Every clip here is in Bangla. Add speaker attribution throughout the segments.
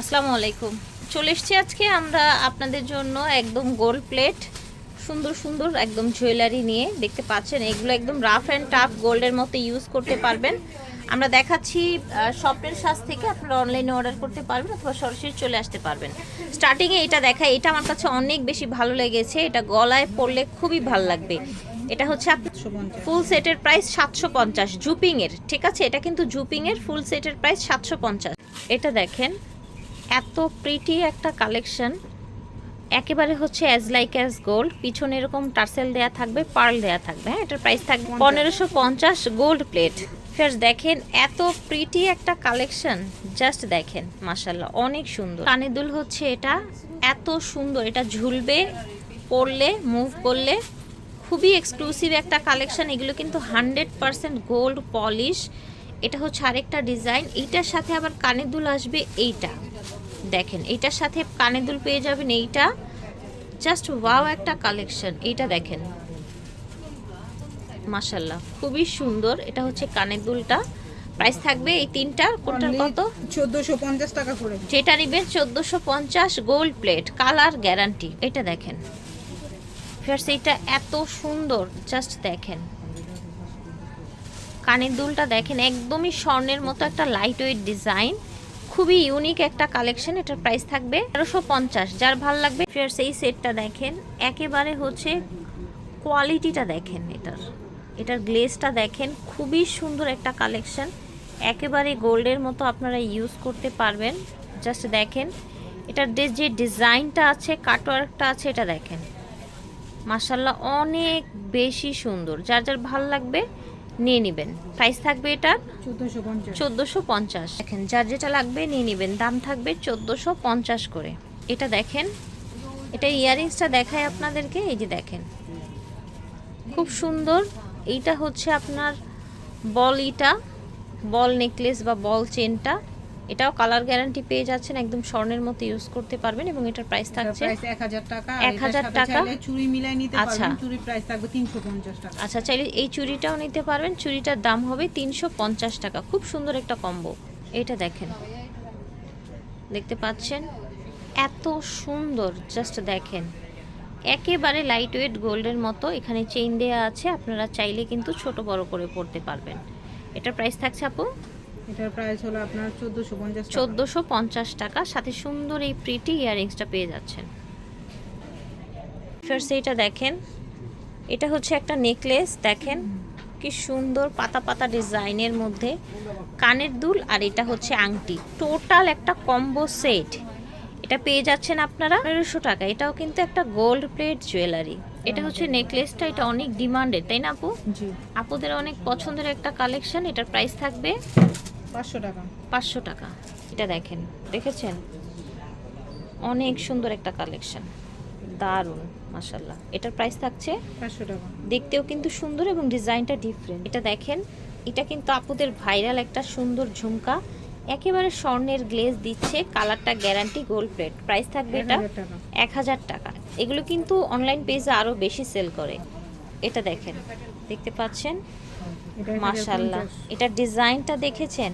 Speaker 1: আসসালামু আলাইকুম। চলে এসছি আজকে আমরা আপনাদের জন্য একদম গোল্ড প্লেট সুন্দর সুন্দর একদম জুয়েলারি নিয়ে। দেখতে পাচ্ছেন এগুলো একদম রাফ অ্যান্ড টাফ গোল্ডের মতো ইউজ করতে পারবেন। আমরা দেখাচ্ছি শপের সাজ থেকে আপনারা অনলাইনে অর্ডার করতে পারবেন অথবা সরাসরি চলে আসতে পারবেন। স্টার্টিংয়ে এটা দেখা এটা আমার কাছে অনেক বেশি ভালো লেগেছে। এটা গলায় পরলে খুবই ভালো লাগবে। এটা হচ্ছে আপনার ফুল সেটের প্রাইস সাতশো পঞ্চাশ। জুপিংয়ের ঠিক আছে? এটা কিন্তু জুপিংয়ের ফুল সেটের প্রাইস সাতশো পঞ্চাশ। এটা দেখেন এত প্রিটি একটা কালেকশন একেবারে হচ্ছে অ্যাজ লাইক অ্যাজ গোল্ড পিছনে এরকম টার্সেল দেয়া থাকবে পার্ল দেয়া থাকবে। হ্যাঁ এটার প্রাইস থাকবে পনেরোশো পঞ্চাশ গোল্ড প্লেট ফের দেখেন এত প্রিটি একটা কালেকশন জাস্ট দেখেন মাসাল্লাহ অনেক সুন্দর। কানের দুল হচ্ছে এটা। এত সুন্দর এটা ঝুলবে পরলে মুভ করলে। খুবই এক্সক্লুসিভ একটা কালেকশন এগুলো কিন্তু হান্ড্রেড পারসেন্ট গোল্ড পলিশ এটা হচ্ছে আরেকটা ডিজাইন এইটার সাথে আবার কানের দুল আসবে এইটা। দেখেন এইটার সাথে কানের দুল পেয়ে যাবেন এইটা। জাস্ট ওয়াও একটা কালেকশন এইটা দেখেন। মাশাল্লাহ খুবই সুন্দর এটা হচ্ছে কানের দুলটা। প্রাইস থাকবে এই তিনটা কোনটার কত?
Speaker 2: চোদ্দশো পঞ্চাশ টাকা করে।
Speaker 1: যেটা নিবেন চোদ্দোশো পঞ্চাশ গোল্ড প্লেট কালার গ্যারান্টি এটা দেখেন। ফেরস এইটা এত সুন্দর জাস্ট দেখেন। কানের দুলটা দেখেন একদমই স্বর্ণের মতো একটা লাইট ওয়েট ডিজাইন খুবই ইউনিক একটা কালেকশন এটার প্রাইস থাকবে তেরোশো পঞ্চাশ। যার ভালো লাগবে ফেরস এই সেটটা দেখেন, একেবারে হচ্ছে কোয়ালিটিটা দেখেন এটার। এটার গ্লেজটা দেখেন, খুবই সুন্দর একটা কালেকশন একেবারে গোল্ডের মতো আপনারা ইউজ করতে পারবেন। জাস্ট দেখেন, এটার যে ডিজাইনটা আছে কাটওয়ার্কটা আছে, এটা দেখেন। মাসাল্লাহ অনেক বেশি সুন্দর। যার যার ভালো লাগবে নিয়ে নেবেন। প্রাইস থাকবে এটা
Speaker 2: চোদ্দশো পঞ্চাশ।
Speaker 1: দেখেন যার যেটা লাগবে নিয়ে নেবেন। দাম থাকবে চোদ্দোশো পঞ্চাশ করে। এটা দেখেন এটা ইয়াররিংসটা দেখায় আপনাদেরকে এই যে দেখেন। খুব সুন্দর। এইটা হচ্ছে আপনার বল ইটা বল নেকলেস বা বল চেনটা এটাও কালার গ্যারান্টি পেয়ে যাচ্ছেন একদম স্বর্ণের মতো ইউজ করতে পারবেন এবং এটার প্রাইস থাকছে
Speaker 2: প্রাইস এক হাজার টাকা
Speaker 1: 1000 টাকা।
Speaker 2: চুরি মিলাই নিতে
Speaker 1: আচ্ছা।
Speaker 2: পারবেন চুরি প্রাইস থাকবে তিনশো পঞ্চাশ টাকা।
Speaker 1: আচ্ছা চাইলে এই চুড়িটাও নিতে পারবেন চুড়িটার দাম হবে তিনশো পঞ্চাশ টাকা। খুব সুন্দর একটা কম্বো এটা দেখেন। দেখতে পাচ্ছেন? এত সুন্দর জাস্ট দেখেন। একেবারে লাইট ওয়েট গোল্ডের মতো এখানে চেইন দেওয়া আছে আপনারা চাইলে কিন্তু ছোট বড় করে পড়তে পারবেন। এটার প্রাইস থাকছে আপু
Speaker 2: এটার প্রাইস হলো আপনার চোদ্দশো পঞ্চাশ টাকা।
Speaker 1: চোদ্দোশো পঞ্চাশ টাকা। সাথে সুন্দর এই প্রিটি ইয়াররিংসটা পেয়ে যাচ্ছেন। ফার্স্ট এইটা দেখেন। এটা হচ্ছে একটা নেকলেস দেখেন। কি সুন্দর পাতা পাতা ডিজাইনের মধ্যে। কানের দুল আর এটা হচ্ছে আংটি। টোটাল একটা কম্বো সেট এটা পেয়ে যাচ্ছেন আপনারা পনেরোশো টাকা। এটাও কিন্তু একটা গোল্ড প্লেট জুয়েলারি এটা হচ্ছে নেকলেসটা এটা অনেক ডিমান্ডেড তাই না আপু?
Speaker 2: জি।
Speaker 1: আপুদের অনেক পছন্দের একটা কালেকশন এটার প্রাইস থাকবে
Speaker 2: পাঁচশো টাকা।
Speaker 1: পাঁচশো টাকা। এটা দেখেন দেখেছেন? অনেক সুন্দর একটা কালেকশন। দারুণ মাসাল্লাহ এটার প্রাইস থাকছে
Speaker 2: পাঁচশো টাকা।
Speaker 1: দেখতেও কিন্তু সুন্দর এবং ডিজাইনটা ডিফারেন্ট এটা দেখেন এটা কিন্তু আপুদের ভাইরাল একটা সুন্দর ঝুমকা। একেবারে স্বর্ণের গ্লেজ দিচ্ছে কালারটা গ্যারান্টি গোল্ড প্লেট প্রাইস থাকবে এটা এক হাজার টাকা। এগুলো কিন্তু অনলাইন পেজে আরও বেশি সেল করে। এটা দেখেন দেখতে পাচ্ছেন? মাশাল্লাহ এটা ডিজাইনটা দেখেছেন?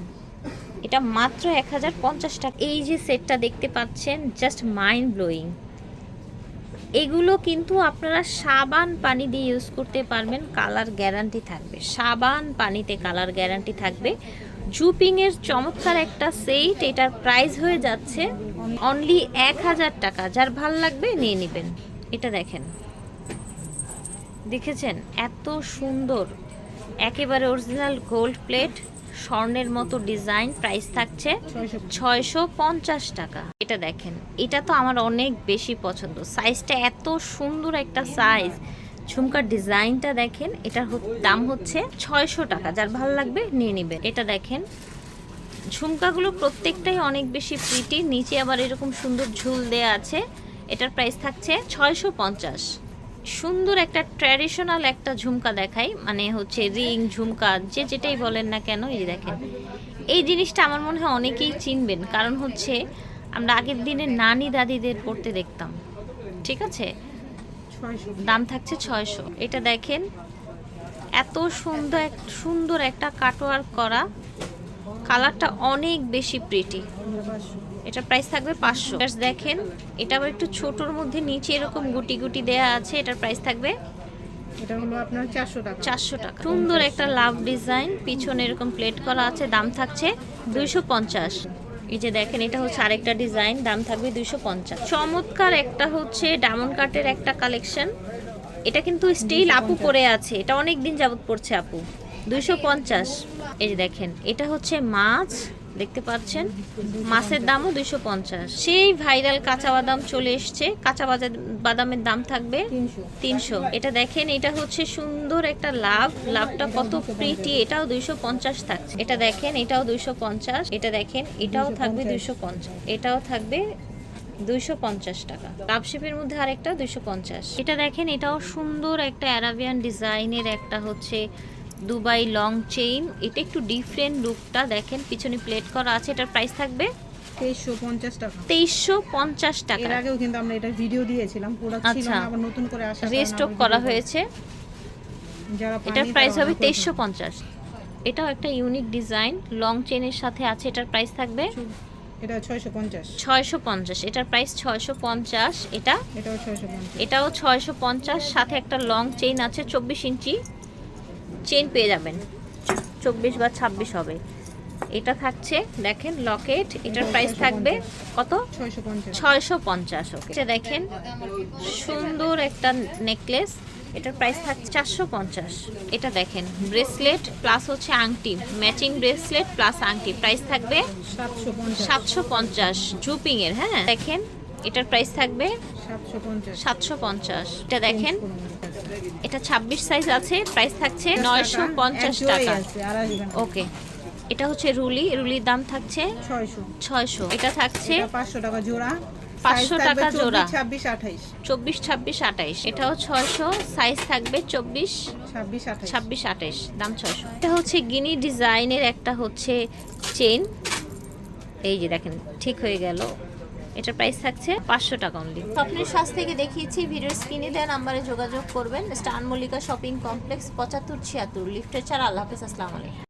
Speaker 1: এটা মাত্র এক হাজার পঞ্চাশ টাকা। এই যে সেটটা দেখতে পাচ্ছেন জাস্ট মাইন্ড ব্লোয়িং এগুলো কিন্তু আপনারা সাবান পানি দিয়ে ইউজ করতে পারবেন কালার গ্যারান্টি থাকবে। সাবান পানিতে কালার গ্যারান্টি থাকবে। জুপিংয়ের চমৎকার একটা সেট এটার প্রাইস হয়ে যাচ্ছে অনলি এক হাজার টাকা। যার ভালো লাগবে নিয়ে নেবেন। এটা দেখেন। দেখেছেন? এত সুন্দর। একেবারে অরিজিনাল গোল্ড প্লেট স্বর্ণের মতো ডিজাইন প্রাইস থাকছে
Speaker 2: ছয়শো
Speaker 1: পঞ্চাশ টাকা। এটা দেখেন, এটা তো আমার অনেক বেশি পছন্দ। সাইজটা এত সুন্দর একটা সাইজ ঝুমকার ডিজাইনটা দেখেন, এটার দাম হচ্ছে ছয়শো টাকা। যার ভালো লাগবে নিয়ে নেবেন। এটা দেখেন, ঝুমকাগুলো প্রত্যেকটাই অনেক বেশি প্রিটি নিচে আবার এরকম সুন্দর ঝুল দেয়া আছে। এটার প্রাইস থাকছে ছয়শো পঞ্চাশ। সুন্দর একটা ট্র্যাডিশনাল একটা ঝুমকা দেখাই মানে হচ্ছে রিং, ঝুমকা, যে যেটাই বলেন না কেন, এই দেখেন। এই জিনিসটা আমার মনে হয় অনেকেই চিনবেন, কারণ হচ্ছে আমরা আগের দিনে নানি দাদিদের পড়তে দেখতাম, ঠিক আছে? দাম থাকছে ছয়শো। এটা দেখেন, এত সুন্দর সুন্দর একটা কাটওয়ার্ক করা কালারটা অনেক বেশি প্রিটি এটা প্রাইস থাকবে পাঁচশো। দেখেন এটা আবার একটু ছোটোর মধ্যে নিচে এরকম গুটি গুটি দেয়া আছে এটার প্রাইস থাকবে
Speaker 2: এটা হলো আপনার চারশো টাকা।
Speaker 1: চারশো টাকা। সুন্দর একটা লাভ ডিজাইন পিছনে এরকম প্লেট করা আছে দাম থাকছে দুইশো পঞ্চাশ। এই যে দেখেন এটা হচ্ছে আরেকটা ডিজাইন দাম থাকবে দুইশো পঞ্চাশ। চমৎকার একটা হচ্ছে ডায়মন্ড কাটের একটা কালেকশন। এটা কিন্তু স্টিল আপু পরে আছে এটা অনেক দিন যাবত পড়ছে আপু। দুইশো পঞ্চাশ। এই যে দেখেন এটা হচ্ছে মাছ দেখতে পাচ্ছেন মাছের দামও দুইশো পঞ্চাশ। সেই ভাইরাল কাঁচা বাদাম চলে এসছে। কাঁচা বাজা- বাদামের দাম থাকবে
Speaker 2: তিনশো।
Speaker 1: এটা দেখেন এটা হচ্ছে সুন্দর একটা লাভ। লাভটা কত প্রিটি এটাও দুইশো পঞ্চাশ থাকছে। এটা দেখেন এটাও দুইশো পঞ্চাশ। এটা দেখেন এটাও থাকবে দুইশো পঞ্চাশ। এটাও থাকবে দুইশো পঞ্চাশ টাকা। লাভ মধ্যে আরেকটা দুইশো পঞ্চাশ। এটা দেখেন এটাও সুন্দর একটা অ্যারাবিয়ান ডিজাইনের একটা হচ্ছে দুবাই লং চেইন এটা একটু ডিফারেন্ট লুকটা দেখেন পিছনে প্লেট করা আছে এটার প্রাইস থাকবে
Speaker 2: তেইশশো পঞ্চাশ টাকা।
Speaker 1: তেইশশো পঞ্চাশ
Speaker 2: এর আগেও কিন্তু আমরা এটা ভিডিও দিয়েছিলাম
Speaker 1: আচ্ছা।
Speaker 2: আবার নতুন করে আসা
Speaker 1: রিস্টক করা হয়েছে। এটার প্রাইস হবে তেইশশো পঞ্চাশ। এটাও একটা ইউনিক ডিজাইন লং চেনের সাথে আছে এটার প্রাইস থাকবে
Speaker 2: এটা ছয়শো পঞ্চাশ।
Speaker 1: ছয়শো পঞ্চাশ। এটার প্রাইস ছয়শো পঞ্চাশ এটা
Speaker 2: এটাও
Speaker 1: সাথে একটা লং চেইন আছে চব্বিশ ইঞ্চি। চেইন পেয়ে যাবেন। চব্বিশ বা ছাব্বিশ হবে। এটা থাকছে দেখেন লকেট এটার প্রাইস থাকবে কত?
Speaker 2: ছয়শো পঞ্চাশ।
Speaker 1: ওকে এটা দেখেন সুন্দর একটা নেকলেস এটার প্রাইস থাকছে চারশো পঞ্চাশ। এটা দেখেন ব্রেসলেট প্লাস হচ্ছে আংটি ম্যাচিং ব্রেসলেট প্লাস আংটি প্রাইস থাকবে
Speaker 2: সাতশো পঞ্চাশ।
Speaker 1: সাতশো পঞ্চাশ জুপিং এর হ্যাঁ? দেখেন এটার প্রাইস থাকবে
Speaker 2: সাতশো পঞ্চাশ।
Speaker 1: এটা দেখেন এটা ছাব্বিশ সাইজ আছে প্রাইস থাকছে নয়শো পঞ্চাশ টাকা। ওকে। এটা হচ্ছে রুলি রুলির দাম থাকছে
Speaker 2: ছয়শো।
Speaker 1: ছয়শো। এটা থাকছে
Speaker 2: এটা পাঁচশো টাকা জোড়া।
Speaker 1: 500 টাকা জোড়া।
Speaker 2: ছাব্বিশ আঠাইশ।
Speaker 1: চব্বিশ ছাব্বিশ আঠাইশ। এটাও ছয়শো। সাইজ থাকবে চব্বিশ
Speaker 2: ছাব্বিশ আঠাইশ।
Speaker 1: ছাব্বিশ আঠাইশ। দাম ছয়শো। এটা হচ্ছে গিনি ডিজাইনের একটা হচ্ছে চেন এই যে দেখেন ঠিক হয়ে গেল। এটার প্রাইস থাকছে পাঁচশো টাকা অনলি স্বপ্নের শ্বাস থেকে দেখিয়েছি, ভিডিওর স্ক্রিনে দেওয়া নাম্বারে যোগাযোগ করবেন। স্টান মল্লিকা শপিং কমপ্লেক্স পঁচাত্তর ছিয়াত্তর। লিফটের ছাড়া, আল্লাহ হাফিজ, আসসালামু আলাইকুম।